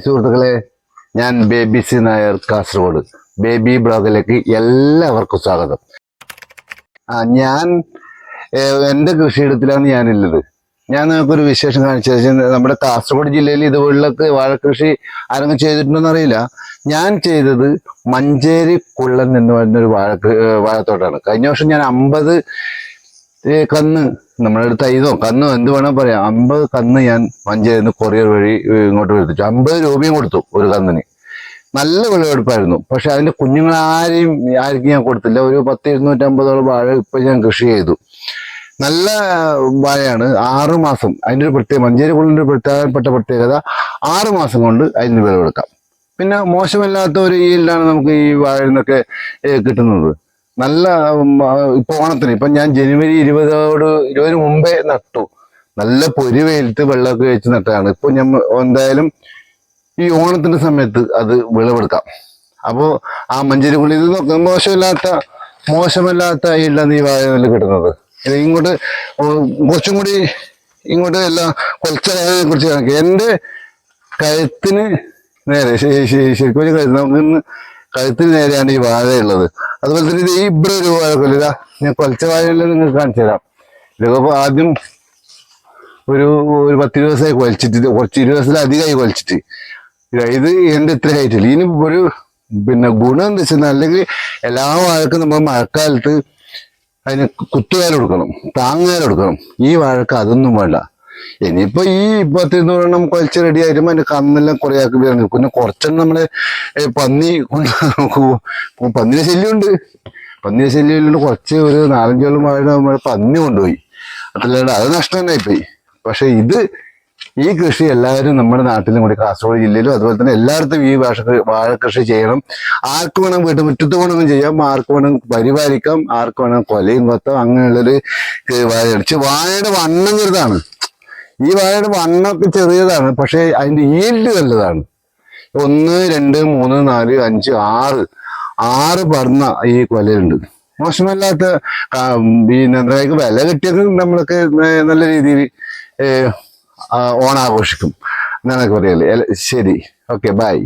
സുഹൃത്തുക്കളെ ഞാൻ ബേബി സി നായർ കാസർഗോഡ്. ബേബി ബ്ലോഗിലേക്ക് എല്ലാവർക്കും സ്വാഗതം. ആ ഞാൻ എന്റെ കൃഷിയിടത്തിലാണ് ഞാനുള്ളത്. ഞാൻ നിങ്ങൾക്കൊരു വിശേഷം കാണിച്ചു നമ്മുടെ കാസർഗോഡ് ജില്ലയിൽ ഇതുപോലുള്ള വാഴക്കൃഷി ആരെങ്കിലും ചെയ്തിട്ടുണ്ടോ അറിയില്ല. ഞാൻ ചെയ്തത് മഞ്ചേരി കുള്ളൻ എന്ന് ഒരു വാഴ വാഴത്തോട്ടാണ്. കഴിഞ്ഞ വർഷം ഞാൻ അമ്പത് കന്ന് നമ്മുടെ അടുത്ത് ഐതോ കന്ന് എന്ത് വേണോ പറയാം. അമ്പത് കന്ന് ഞാൻ മഞ്ചേരിന്ന് കൊറിയർ വഴി ഇങ്ങോട്ട് വരുത്തിച്ചു അമ്പത് രൂപയും കൊടുത്തു ഒരു കന്നിന്. നല്ല വിളവെടുപ്പായിരുന്നു. പക്ഷെ അതിന്റെ കുഞ്ഞുങ്ങൾ ആരെയും ആർക്കും ഞാൻ കൊടുത്തില്ല. ഒരു പത്ത് ഇരുന്നൂറ്റമ്പതോളം വാഴ ഇപ്പൊ ഞാൻ കൃഷി ചെയ്തു. നല്ല വാഴയാണ്. ആറു മാസം. അതിന്റെ ഒരു പ്രത്യേക മഞ്ചേരി കുള്ളിന്റെ പ്രധാനപ്പെട്ട പ്രത്യേകത ആറു മാസം കൊണ്ട് അതിന് വിളവെടുക്കാം. പിന്നെ മോശമല്ലാത്ത ഒരു ഈൽഡാണ് നമുക്ക് ഈ വാഴയിൽ നിന്നൊക്കെ കിട്ടുന്നത്. നല്ല ഇപ്പൊ ഓണത്തിന് ഇപ്പൊ ഞാൻ ജനുവരി ഇരുപതോട് ഇരുപതിന് മുമ്പേ നട്ടു. നല്ല പൊരി വെയിലത്ത് വെള്ളമൊക്കെ വെച്ച് നട്ടതാണ്. ഇപ്പൊ ഞാൻ എന്തായാലും ഈ ഓണത്തിന്റെ സമയത്ത് അത് വിളവെടുക്കാം. അപ്പോ ആ മഞ്ചേരി ഇത് നോക്കാം മോശമില്ലാത്ത മോശമല്ലാത്ത നീ വാഴ നെല്ല് കിട്ടുന്നത്. ഇങ്ങോട്ട് കുറച്ചും കൂടി ഇങ്ങോട്ട് എല്ലാം കൊലച്ചതിനെ കുറിച്ച് കണക്ക്. എന്റെ കഴുത്തിന് നേരെ ശരി ശരി ശരിക്കും ഒരു കഴുത്ത് നമുക്ക് കഴുത്തിന് നേരെയാണ് ഈ വാഴയുള്ളത്. അതുപോലെ തന്നെ ഇത് ഇവിടെ ഒരു വാഴ കൊല്ലുക ഞാൻ കൊലച്ച വാഴയെല്ലാം നിങ്ങൾക്ക് കാണിച്ചു തരാം. ഇതൊക്കെ ആദ്യം ഒരു ഒരു പത്ത് ദിവസമായി കൊലച്ചിട്ട് കുറച്ച് ഇരുപത് ദിവസത്തിലധികമായി കൊലച്ചിട്ട്. ഇതാ എന്റെ ഇത്ര ഹൈറ്റില്ല ഇനി ഒരു പിന്നെ ഗുണം എന്താ വെച്ചാൽ അല്ലെങ്കിൽ എല്ലാ വാഴക്കും നമ്മൾ മഴക്കാലത്ത് അതിന് കുത്തുകാലം കൊടുക്കണം താങ്ങുകാലം കൊടുക്കണം. ഈ വാഴക്ക് അതൊന്നും വേണ്ട. ഇനിയിപ്പോ ഈ പത്ത് ഇരുന്നൂറെണ്ണം കുഴച്ച് റെഡി ആയിട്ട് അതിന്റെ കന്നെല്ലാം കുറെ ആക്കി വരുന്നു പിന്നെ കുറച്ചെണ്ണം നമ്മൾ പന്നി പന്നിയുടെ ശല്യമുണ്ട്. പന്നിയുടെ ശല്യമില്ലാണ്ട് കുറച്ച് ഒരു നാലഞ്ചോളം വാഴ നമ്മൾ പന്നി കൊണ്ടുപോയി. അതല്ലാണ്ട് അത് നഷ്ടം തന്നെ ആയിപ്പോയി പക്ഷെ ഇത് ഈ കൃഷി എല്ലാവരും നമ്മുടെ നാട്ടിലും കൂടി കാസർഗോഡ് ജില്ലയിലും അതുപോലെ തന്നെ എല്ലായിടത്തും ഈ വാഴ വാഴ കൃഷി ചെയ്യണം. ആർക്ക് വേണം വീട്ടുമുറ്റത്ത് വേണമെങ്കിൽ ചെയ്യാം. ആർക്ക് വേണം പരിപാലിക്കാം ആർക്ക് വേണം കൊലയും കൊത്തം അങ്ങനെയുള്ളൊരു വാഴ അടിച്ച് വാഴയുടെ വണ്ണം ചെറുതാണ്. ഈ വാഴയുടെ വണ്ണമൊക്കെ ചെറിയതാണ് പക്ഷെ അതിന്റെ ഈൽഡ് നല്ലതാണ്. ഒന്ന് രണ്ട് മൂന്ന് നാല് അഞ്ച് ആറ് ആറ് പറഞ്ഞ ഈ കൊലയുണ്ട് മോശമല്ലാത്ത ഈ നെന്ത്രയ്ക്ക് വില കിട്ടിയത് നമ്മളൊക്കെ നല്ല രീതിയിൽ ഓണാഘോഷിക്കും. എന്നാണ് പറയല്ലേ ശരി. Okay bye.